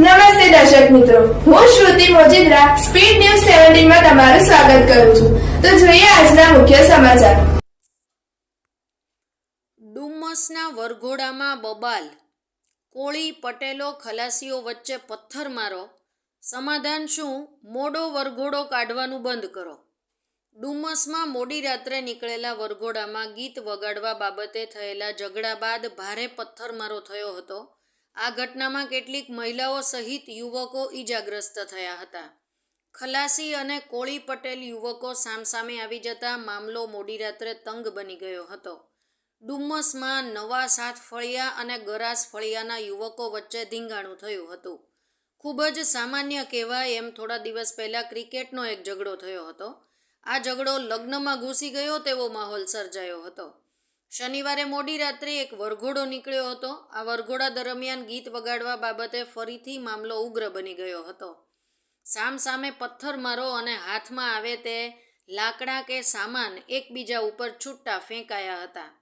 નમસ્તે દર્શક મિત્રો. હું શ્રુતિ મોજીદ્રા, સ્પીડ ન્યૂઝ સેવન્ટીનમાં તમારું સ્વાગત કરું છું. તો જોઈએ આજના મુખ્ય સમાચાર. ડુમ્મસના વરઘોડામાં બબાલ. કોળી પટેલો ખલાસીઓ વચ્ચે પથ્થર મારો. સમાધાન શું? મોડો વરઘોડો કાઢવાનું બંધ કરો. ડુમ્મસમાં મોડી રાત્રે નીકળેલા વરઘોડામાં ગીત વગાડવા બાબતે થયેલા ઝઘડા બાદ ભારે પથ્થરમારો થયો હતો. આ ઘટનામાં કેટલીક મહિલાઓ સહિત યુવકો ઈજાગ્રસ્ત થયા હતા. ખલાસી અને કોળી પટેલ યુવકો સામસામે આવી જતા મામલો મોડી રાત્રે તંગ બની ગયો હતો. ડુમ્મસમાં નવા સાત ફળિયા અને ગરાસ ફળિયાના યુવકો વચ્ચે ધીંગાણું થયું હતું. ખૂબ જ સામાન્ય કહેવાય એમ થોડા દિવસ પહેલાં ક્રિકેટનો એક ઝઘડો થયો હતો. આ ઝઘડો લગ્નમાં ઘૂસી ગયો તેવો માહોલ સર્જાયો હતો. શનિવારે મોડી રાત્રે એક વરઘોડો નીકળ્યો હતો. આ વરઘોડા દરમિયાન ગીત વગાડવા બાબતે ફરીથી મામલો ઉગ્ર બની ગયો હતો. સામસામે પથ્થરમારો અને હાથમાં આવે તે લાકડા કે સામાન એકબીજા ઉપર છૂટા ફેંકાયા હતા.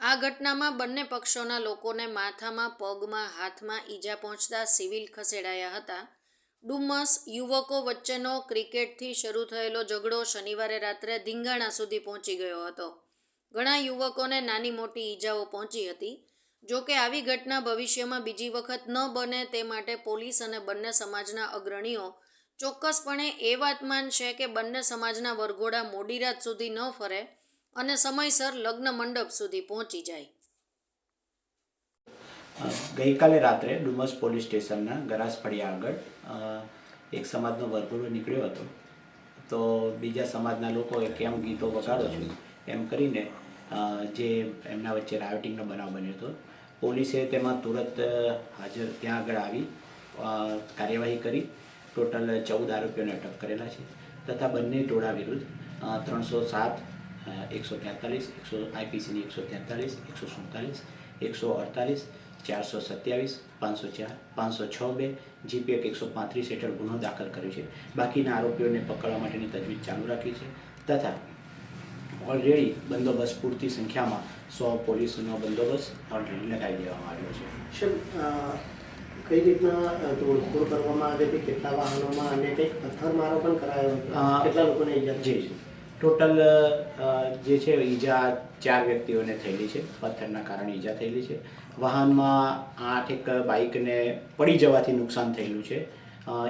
આ ઘટનામાં બંને પક્ષોના લોકોને માથામાં, પગમાં, હાથમાં ઈજા પહોંચતા સિવિલ ખસેડાયા હતા. ડુમ્મસ યુવકો વચ્ચેનો ક્રિકેટથી શરૂ થયેલો ઝઘડો શનિવારે રાત્રે ધીંગાણા સુધી પહોંચી ગયો હતો. ઘણા યુવકોને નાની મોટી ઈજાઓ પહોંચી હતી. જો કે આવી ઘટના ભવિષ્યમાં બીજી વખત ન બને તે માટે પોલીસ અને બંને સમાજના અગ્રણીઓ ચોક્કસપણે એ વાત માનશે કે બંને સમાજના વરઘોડા મોડી રાત સુધી ન ફરે અને સમયસર લગ્ન મંડપ સુધી પહોંચી જાય. ગઈકાલે રાત્રે ડુમસ પોલીસ સ્ટેશનના ગરાસ આગળ એક સમાજનો વરઘોડો નીકળ્યો હતો. તો બીજા સમાજના લોકોએ કેમ ગીતો વગાડો છો? એમ કરીને જે એમના વચ્ચે રાયોટિંગનો બનાવ બન્યો હતો. પોલીસે તેમાં તુરંત હાજર, ત્યાં આગળ આવી કાર્યવાહી કરી. ટોટલ ચૌદ આરોપીઓને અટક કરેલા છે. તથા બંને ટોળા વિરુદ્ધ ત્રણસો સાત એકસો તેતાલીસ, એકસો આઈપીસીની એકસો તેતાલીસ, એકસો સુડતાલીસ, એકસો અડતાલીસ, ચારસો સત્યાવીસ, પાંચસો ચાર, પાંચસો છ બે જીપીએક એકસો પાંત્રીસ હેઠળ ગુનો દાખલ કર્યો છે. બાકીના આરોપીઓને પકડવા માટેની તજવીજ ચાલુ રાખી છે. તથા ઓલરેડી બંદોબસ્ત પૂરતી સંખ્યામાં સો પોલીસનો બંદોબસ્ત ઓલરેડી લગાવી દેવામાં આવ્યો છે. કઈ રીતના તોડફોડ કરવામાં આવી હતી કેટલા વાહનોમાં અને કંઈક પથ્થરમારો પણ કરાયો હતો કેટલા લોકોને ઈજા જી ટોટલ જે છે ઈજા ચાર વ્યક્તિઓને થયેલી છે. પથ્થરના કારણે ઈજા થયેલી છે. વાહનમાં આઠ એક બાઇકને પડી જવાથી નુકસાન થયેલું છે.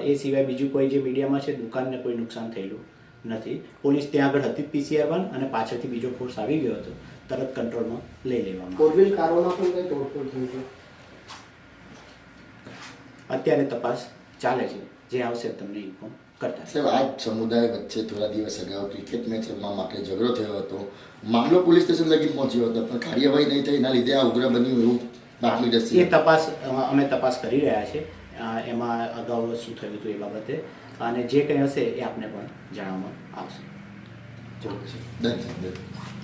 એ સિવાય બીજું કોઈ જે મીડિયામાં છે દુકાનને કોઈ નુકસાન થયેલું નથી. પોલીસ ત્યાં આગળ હતી પીસીઆર વન અને પાછળથી બીજો ફોર્સ આવી ગયો હતો. તરત કંટ્રોલમાં લઈ લેવામાં ફોર વ્હીલ કારોમાં પણ કંઈ તોડફોડ થઈ છે? અત્યારે તપાસ ચાલે છે. જે આવશે તમને ઇન્ફોર્મ કરતા સાહેબ આ જ સમુદાય વચ્ચે થોડા દિવસ અગાઉ ક્રિકેટ મેચ રમવા માટે ઝઘડો થયો હતો. મામલો પોલીસ સ્ટેશન લગી પહોંચ્યો હતો પણ કાર્યવાહી નહીં થઈ. એના લીધે આ ઉગ્ર બન્યું એવું બાતમી એ રસી તપાસ અમે તપાસ કરી રહ્યા છે એમાં અગાઉ શું થયું હતું એ બાબતે અને જે કંઈ હશે એ આપને પણ જાણવામાં આવશે. ડન સાહેબ ડન